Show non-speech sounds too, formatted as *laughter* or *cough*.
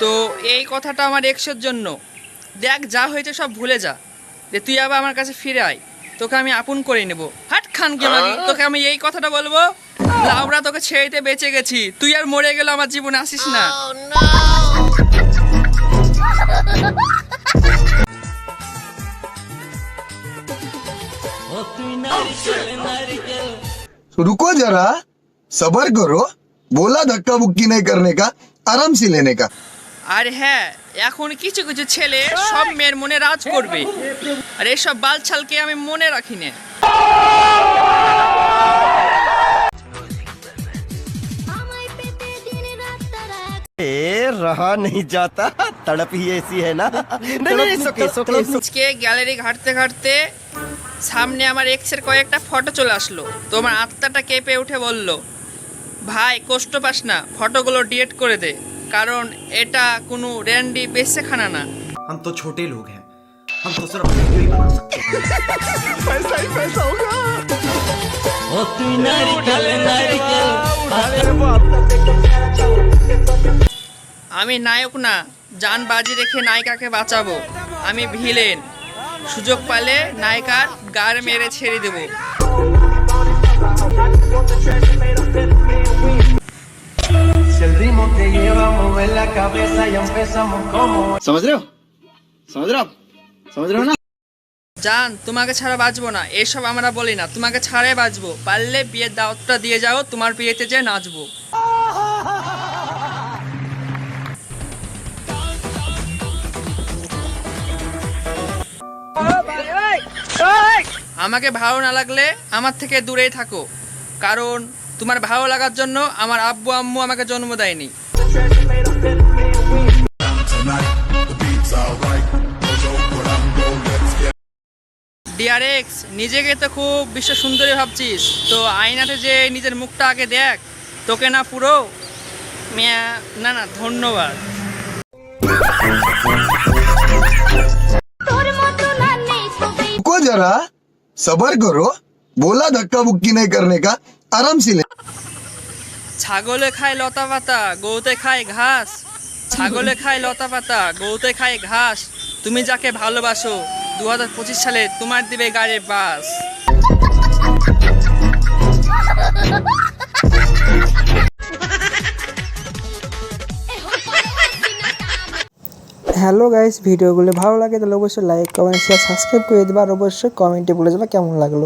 তো এই কথাটা আমার এক্সের জন্য দেখ যা হয়েছে সব ভুলে যা যে তুই আবার আমার কাছে ফিরে আয় তোকে আমি আপন করে নেব হাট খান কে মাগি তোকে আমি এই কথাটা বলবো লাউরা তোকে ছেড়ে দিতে বেঁচে গেছি তুই আর মরে গেলে আমার জীবনে আসিস না *laughs* रुको जरा सबर करो बोला धक्का बुक्की नहीं करने का आराम से लेने का আর হ্যাঁ এখন কিছু কিছু ছেলে সব মেয়ের মনে রাজ করবে আর এইসব বালছালকে আমি মনে রাখি না আমায় পেতে দিন রাত তারা ए, रहा नहीं जाता तड़प ही ऐसी है ना नहीं नहीं सुके सुके আজকে গ্যালারি ঘাটতে ঘাটতে সামনে আমার এক্সের কয়েকটা ফটো চলে আসলো তোমার আত্মাটা কেঁপে উঠে বলল ভাই কষ্ট পাস না ফটোগুলো ডিলিট করে দে কারণ এটা কোনো র্যান্ডি বেসে খানা না हम तो छोटे लोग हैं हम तो सिर्फ वीडियो ही बना सकते हैं আমি নায়ক না জান বাজি রেখে নায়িকাকে বাঁচাবো আমি ভিলেন সুযোগ পেলে নায়িকার গার মেরে ছেড়ে দেবো Si el ritmo lleva a mover la cabeza y empezamos como. জান তোমাকে ছাড়া বাঁচবো না। এসব আমরা বলি না। তোমাকে ছাড়াই বাঁচবো। পারলে বিয়ের দাওয়াতটা দিয়ে যাও তোমার বিয়েতে যে নাচবো। আমাকে ভালো না লাগলে আমার থেকে দূরেই থাকো। কারণ তোমার ভালো লাগার জন্য আমার আব্বু আম্মু আমাকে জন্ম দেয়নি ডিআরএক্স নিজেকে তো খুব বিশ্ব সুন্দরী ভাবছিস তো আয়নাতে যে নিজের মুখটা আগে দেখ তোকে না পুরো মিয়া না না ধন্যবাদ তোর মতো না নেই ছবি रुको जरा सबर करो बोला धक्का बुक्की नहीं करने का आराम से ले ছাগলে খায় লতা পাতা গৌতে খায় ঘাস। ছাগলে খায় লতা পাতা গৌতে খায় ঘাস। তুমি যাকে ভালোবাসো দু হাজার পঁচিশ সালে তোমার দিবে গাড়ির বাস। হ্যালো গাইস, ভিডিওগুলো ভালো লাগে তাহলে অবশ্যই লাইক কমেন্ট শেয়ার সাবস্ক্রাইব করে দেবা আর অবশ্যই কমেন্টে বলে যাবে কেমন লাগল।